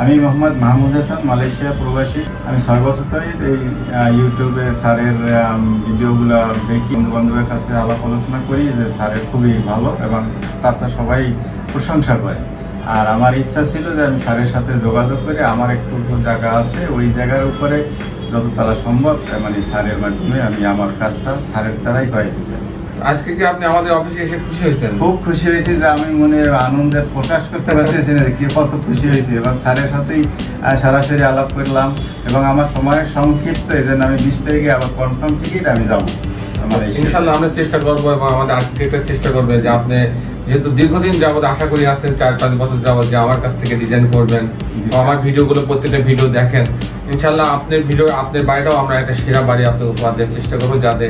আমি মোহাম্মদ মাহমুদ হাসান, মালয়েশিয়া প্রবাসী। আমি ছয় বছর ধরে এই ইউটিউবে স্যারের ভিডিওগুলো দেখি। বন্ধু বান্ধবের কাছে আলাপ আলোচনা করি যে স্যারের খুবই ভালো এবং তাতে সবাই প্রশংসা করে। আর আমার ইচ্ছা ছিল যে আমি স্যারের সাথে যোগাযোগ করে আমার একটু জায়গা আছে, ওই জায়গার উপরে যত তারা সম্ভব মানে স্যারের মাধ্যমে আমি আমার কাজটা স্যারের দ্বারাই করাইতে চাই। আজকে কি আপনি আমাদের অফিসে এসে খুশি হয়েছেন? খুব খুশি হয়েছি যে আমি মনে আনন্দের প্রকাশ করতে পারতেছি না কি কত খুশি হয়েছি। এবং স্যারের সাথেই সরাসরি আলাপ করলাম এবং আমার সময়ের সংক্ষিপ্ত এই জন্য আমি বিশ তারিখে আবার কনফার্ম টিকিট আমি যাব। ইনশাল্লাহ আমরা চেষ্টা করব এবং আমাদের আর্কিটেক্টর চেষ্টা করবে যে আপনি যেহেতু দীর্ঘদিন যাবত আশা করি আছেন চার পাঁচ বছর যাবত যে আমার কাছ থেকে ডিজাইন করবেন আমার ভিডিওগুলো প্রত্যেকটা ভিডিও দেখেন। ইনশাল্লাহ আপনার ভিডিও আপনার বাড়িটাও আমরা একটা সেরা বাড়ি আপনাকে উপহার দেওয়ার চেষ্টা করব যাতে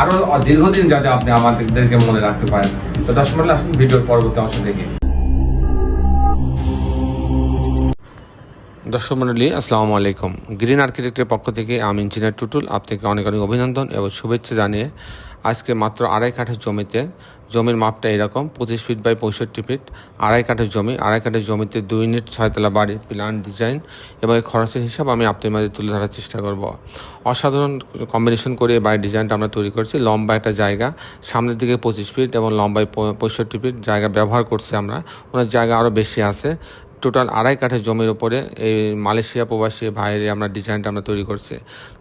আরও দীর্ঘদিন যাতে আপনি আমাদেরকে মনে রাখতে পারেন। তো দর্শক আসুন ভিডিওর পরবর্তী অংশ দেখি। দর্শক মন্ডলী আসসালামু আলাইকুম। গ্রিন আর্কিটেক্টের পক্ষ থেকে আমি ইঞ্জিনিয়ার টুটুল আপনাকে অনেক অনেক অভিনন্দন এবং শুভেচ্ছা জানিয়ে আজকে মাত্র আড়াই কাঠের জমিতে, জমির মাপটা এরকম, পঁচিশ ফিট বাই পঁয়ষট্টি ফিট আড়াই কাঠের জমি, আড়াই কাঠের জমিতে দুই ইউনিট ছয়তলা বাড়ি প্ল্যান ডিজাইন এবং এই খরচের হিসাব আমি আপনার মাঝে তুলে ধরার চেষ্টা করব। অসাধারণ কম্বিনেশন করে বাড়ির ডিজাইনটা আমরা তৈরি করছি। লম্বা একটা জায়গা, সামনের দিকে পঁচিশ ফিট এবং লম্বায় পঁয়ষট্টি ফিট জায়গা ব্যবহার করছি আমরা। ওনার জায়গা আরও বেশি আছে। টোটাল আড়াই কাঠের জমির ওপরে এই মালয়েশিয়া প্রবাসী ভাইরে আমরা ডিজাইনটা আমরা তৈরি করছি।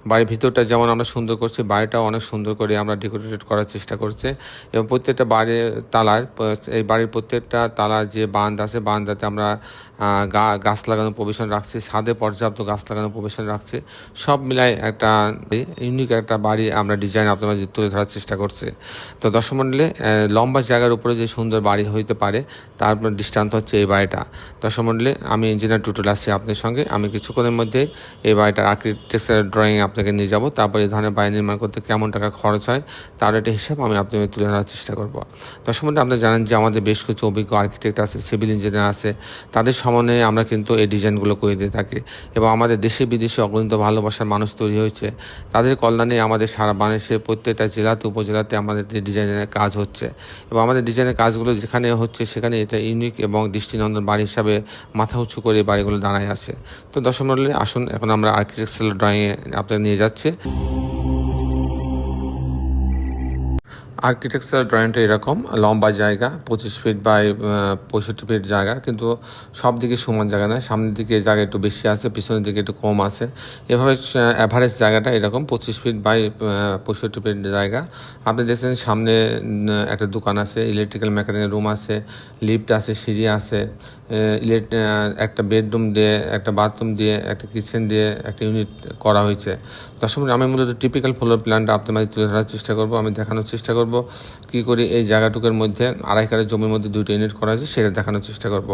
বাড়ির ভিতরটা যেমন আমরা সুন্দর করছি, বাড়িটাও অনেক সুন্দর করে আমরা ডেকোরেটেড করার চেষ্টা করছি। এবং প্রত্যেকটা বাড়ির তালার, এই বাড়ির প্রত্যেকটা তালার যে বাঁধ আছে বাঁধাতে আমরা গাছ লাগানোর প্রবেশন রাখছি, ছাদে পর্যাপ্ত গাছ লাগানোর প্রবেশন রাখছি। সব মিলায় একটা ইউনিক একটা বাড়ি আমরা ডিজাইন আপনার তুলে ধরার চেষ্টা করছি। তো দর্শক মণ্ডলে লম্বা জায়গার উপরে যে সুন্দর বাড়ি হইতে পারে, তার দৃষ্টান্ত হচ্ছে এই বাড়িটা। দর্শক মণ্ডলে আমি ইঞ্জিনিয়ার টুটুল আসছি আপনার সঙ্গে। আমি কিছুক্ষণের মধ্যে এই বাড়িটার আর্কিটেকচার ড্রয়িং আপনাকে নিয়ে যাব। তারপর এই ধরনের বাড়ি নির্মাণ করতে কেমন টাকা খরচ হয়, তার একটা হিসাব আমি আপনাকে তুলে ধরার চেষ্টা করব। দর্শক মণ্ডলে আপনি জানেন যে আমাদের বেশ কিছু অভিজ্ঞ আর্কিটেক্ট আছে সিভিল ইঞ্জিনিয়ার আছে। তাদের সমন্বয়ে আমরা কিন্তু এই ডিজাইনগুলো করে দিয়ে থাকি। এবং আমাদের দেশে বিদেশে অগণিত ভালোবাসার মানুষ তৈরি হয়েছে। তাদের কল্যাণে আমাদের সারা বাংলাদেশের প্রত্যেকটা জেলাতে, উপজেলাতে আমাদের ডিজাইনের কাজ হচ্ছে। এবং আমাদের ডিজাইনের কাজগুলো যেখানে হচ্ছে, সেখানে এটা ইউনিক এবং দৃষ্টিনন্দন বাড়ি হিসাবে মাথা উঁচু করে বাড়িগুলো দাঁড়ায় আছে। তো দর্শক মণ্ডলী আসুন, এখন আমরা আর্কিটেকচারাল ড্রয়িংয়ে আপনাদের নিয়ে যাচ্ছি। আর্কিটেকচারাল ড্রয়িংটা এরকম, লম্বা জায়গা, পঁচিশ ফিট বাই পঁয়ষট্টি ফিট জায়গা, কিন্তু সব দিকে সমান জায়গা নয়। সামনের দিকে জায়গা একটু বেশি আছে, পিছনের দিকে একটু কম আছে। এভাবে অ্যাভারেজ জায়গাটা এরকম, পঁচিশ ফিট বাই পঁয়ষট্টি ফিট জায়গা। আপনি দেখছেন সামনে একটা দোকান আছে ইলেকট্রিক্যাল মেকানিক্যাল রুম আছে লিফট আছে, সিঁড়ি আছে। ইলেক একটা বেডরুম দিয়ে, একটা বাথরুম দিয়ে, একটা কিচেন দিয়ে, একটা ইউনিট করা হয়েছে। দর্শক আমি মূলত টিপিক্যাল ফ্লোর প্ল্যানটা আপনার মাঝে তুলে ধরার চেষ্টা করব, আমি দেখানোর চেষ্টা করব, কি করে এই জায়গাটুকুর মধ্যে, আড়াই কারের জমির মধ্যে দুটো ইউনিট করা হয়েছে, সেটা দেখানোর চেষ্টা করব।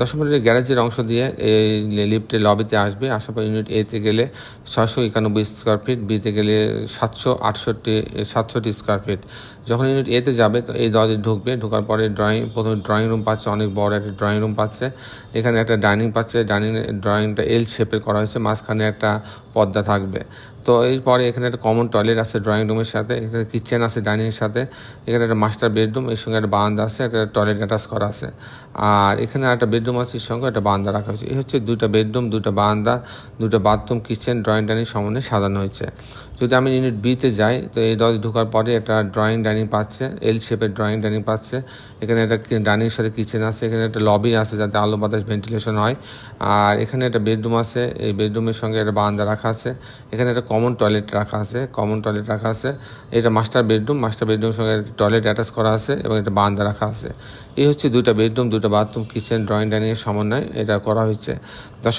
দর্শক গ্যারেজের অংশ দিয়ে এই লিফটের লবিতে আসবে, আসার পর ইউনিট এতে গেলে ছশো একানব্বই স্কোয়ার ফিট বিতে গেলে সাতশো আটষট্টি, সাতষট্টি স্কোয়ার ফিট যখন ইউনিট এতে যাবে, তো এই দরজে ঢুকবে, ঢোকার পরে ড্রয়িং প্রথমে ড্রয়িং রুম পাচ্ছে অনেক বড় একটা ড্রয়িং রুম পাচ্ছে। এখানে একটা ডাইনিং পাচ্ছে। ডাইনিং ড্রয়িংটা এল শেপের করা হয়েছে। মাঝখানে একটা পর্দা থাকবে। তো এরপরে এখানে একটা কমন টয়লেট আছে ড্রয়িং রুমের সাথে, এখানে কিচেন আছে ডাইনিংয়ের সাথে, এখানে একটা মাস্টার বেডরুম এর সঙ্গে একটা বারান্দা আছে, একটা টয়লেট অ্যাটাচ করা আছে। আর এখানে একটা বেডরুম আছে, এর সঙ্গে একটা বারান্দা রাখা হয়েছে। এই হচ্ছে দুইটা বেডরুম দুইটা বারান্দা দুটো বাথরুম কিচেন ড্রয়িং ডাইনিং সমন্বয়ে সাজানো হয়েছে। যদি আমি ইউনিট বিতে যাই, তো এই দরজা ঢোকার পরে একটা ড্রয়িং ডাইনিং পাচ্ছে এল শেপের ড্রয়িং ডাইনিং পাচ্ছে। এখানে একটা ডাইনিংয়ের সাথে কিচেন আছে, এখানে একটা লবি আছে যাতে আলো বাতাস ভেন্টিলেশন হয়। আর এখানে একটা বেডরুম আছে, এই বেডরুমের সঙ্গে একটা বারান্দা রাখা আছে। এখানে একটা কমন টয়লেট রাখা আছে কমন টয়লেট রাখা আছে। এটা মাস্টার বেডরুম মাস্টার বেডরুমের সঙ্গে টয়লেট অ্যাটাচ করা আছে এবং এটা বারান্দা রাখা আছে। এই হচ্ছে দুইটা বেডরুম দুটো বাথরুম কিচেন ড্রয়িং ডাইনিংয়ের সমন্বয়ে এটা করা হয়েছে।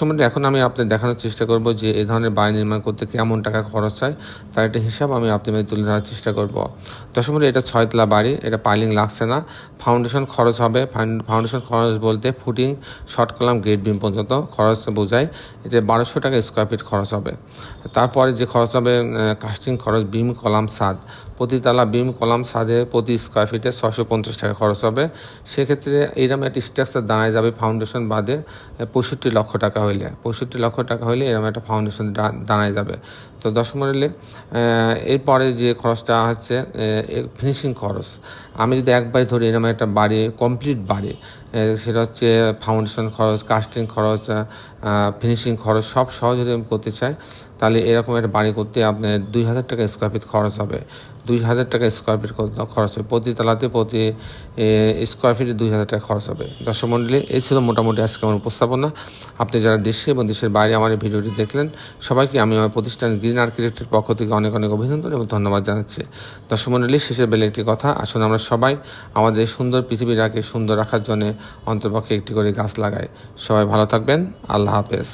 বন্ধু, এখন আমি আপনাদের দেখানোর চেষ্টা করব যে এই ধরনের বাড়ি নির্মাণ করতে কেমন টাকা খরচ হয় তার একটা হিসাব আমি আপনাদের তুলে ধরার চেষ্টা করব। বন্ধু, এটা ছয়তলা বাড়ি এটা পাইলিং লাগছে না। ফাউন্ডেশন খরচ হবে ফাউন্ডেশন খরচ বলতে footing short column gate beam পর্যন্ত খরচ বোঝায়। এতে বারোশো টাকা স্কোয়ার ফিট খরচ হবে। তারপরে যে খরচ হবে কাস্টিং খরচ, বিম, কলাম, সাদ। প্রতি তালা বিম, কলাম, সাদে প্রতি স্কোয়ার ফিটে ছশো পঞ্চাশ টাকা খরচ হবে। সেক্ষেত্রে এইরকম একটা স্ট্রাকচার দাঁড়ায় যাবে ফাউন্ডেশন বাদে, পঁয়ষট্টি লক্ষ টাকা হইলে। পঁয়ষট্টি লক্ষ টাকা হইলে এরকম একটা ফাউন্ডেশন দাঁড়ায় যাবে। তো দশম মডেলে এরপরে যে খরচটা হচ্ছে ফিনিশিং খরচ। আমি যদি একবার ধরি এরকম একটা বাড়ি কমপ্লিট বাড়ি সেটা হচ্ছে ফাউন্ডেশন খরচ কাস্টিং খরচ ফিনিশিং খরচ, সব সহ যদি আমি করতে চাই, তাহলে এরকম একটা বাড়ি করতে আপনার দুই হাজার টাকা স্কোয়ার ফিট খরচ হবে। দুই হাজার টাকা স্কোয়ার ফিট খরচ হবে? প্রতি তালাতে প্রতি স্কোয়ার ফিটে দুই হাজার টাকা খরচ হবে। দর্শক মণ্ডলী এই ছিল মোটামুটি আজকে আমার উপস্থাপনা। আপনি যারা দেশে এবং দেশের বাইরে আমার এই ভিডিওটি দেখলেন, সবাইকে আমি আমার প্রতিষ্ঠান আর্কিটেক্টের পক্ষ থেকে অনেক অনেক অভিনন্দন এবং ধন্যবাদ জানাচ্ছি। দর্শক মণ্ডলী শেষে বেলে একটি কথা, আসুন আমরা সবাই আমাদের সুন্দর পৃথিবীটাকে সুন্দর রাখার জন্য অন্তর্পক্ষে একটি করে গাছ লাগাই। সবাই ভালো থাকবেন, আল্লাহ হাফেজ।